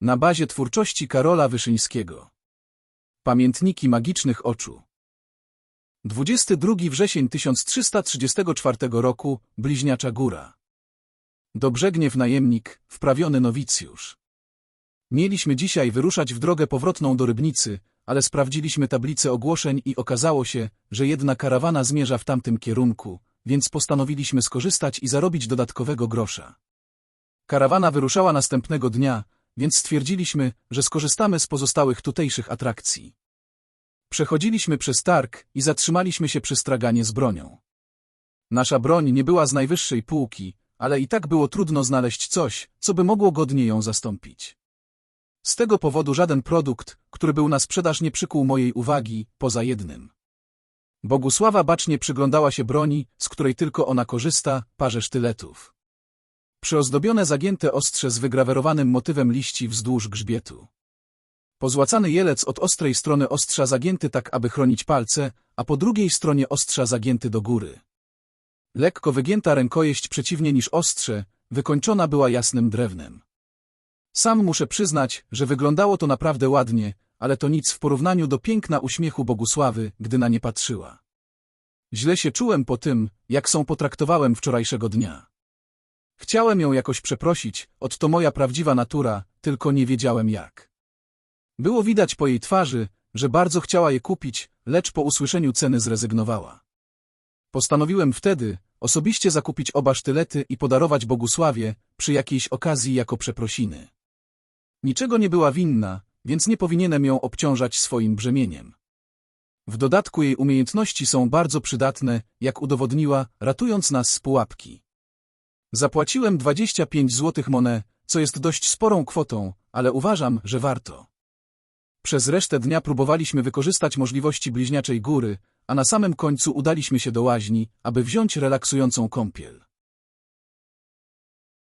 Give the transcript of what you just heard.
Na bazie twórczości Karola Wyszyńskiego. Pamiętniki magicznych oczu. 22 wrzesień 1334 roku, Bliźniacza Góra. Dobrzegniew najemnik, wprawiony nowicjusz. Mieliśmy dzisiaj wyruszać w drogę powrotną do Rybnicy, ale sprawdziliśmy tablicę ogłoszeń i okazało się, że jedna karawana zmierza w tamtym kierunku, więc postanowiliśmy skorzystać i zarobić dodatkowego grosza. Karawana wyruszała następnego dnia, więc stwierdziliśmy, że skorzystamy z pozostałych tutejszych atrakcji. Przechodziliśmy przez targ i zatrzymaliśmy się przy straganie z bronią. Nasza broń nie była z najwyższej półki, ale i tak było trudno znaleźć coś, co by mogło godnie ją zastąpić. Z tego powodu żaden produkt, który był na sprzedaż nie przykuł mojej uwagi, poza jednym. Bogusława bacznie przyglądała się broni, z której tylko ona korzysta, parze sztyletów. Przyozdobione zagięte ostrze z wygrawerowanym motywem liści wzdłuż grzbietu. Pozłacany jelec od ostrej strony ostrza zagięty tak, aby chronić palce, a po drugiej stronie ostrza zagięty do góry. Lekko wygięta rękojeść przeciwnie niż ostrze, wykończona była jasnym drewnem. Sam muszę przyznać, że wyglądało to naprawdę ładnie, ale to nic w porównaniu do piękna uśmiechu Bogusławy, gdy na nie patrzyła. Źle się czułem po tym, jak są potraktowałem wczorajszego dnia. Chciałem ją jakoś przeprosić, oto moja prawdziwa natura, tylko nie wiedziałem jak. Było widać po jej twarzy, że bardzo chciała je kupić, lecz po usłyszeniu ceny zrezygnowała. Postanowiłem wtedy osobiście zakupić oba sztylety i podarować Bogusławie przy jakiejś okazji jako przeprosiny. Niczego nie była winna, więc nie powinienem ją obciążać swoim brzemieniem. W dodatku jej umiejętności są bardzo przydatne, jak udowodniła, ratując nas z pułapki. Zapłaciłem 25 złotych monę, co jest dość sporą kwotą, ale uważam, że warto. Przez resztę dnia próbowaliśmy wykorzystać możliwości bliźniaczej góry, a na samym końcu udaliśmy się do łaźni, aby wziąć relaksującą kąpiel.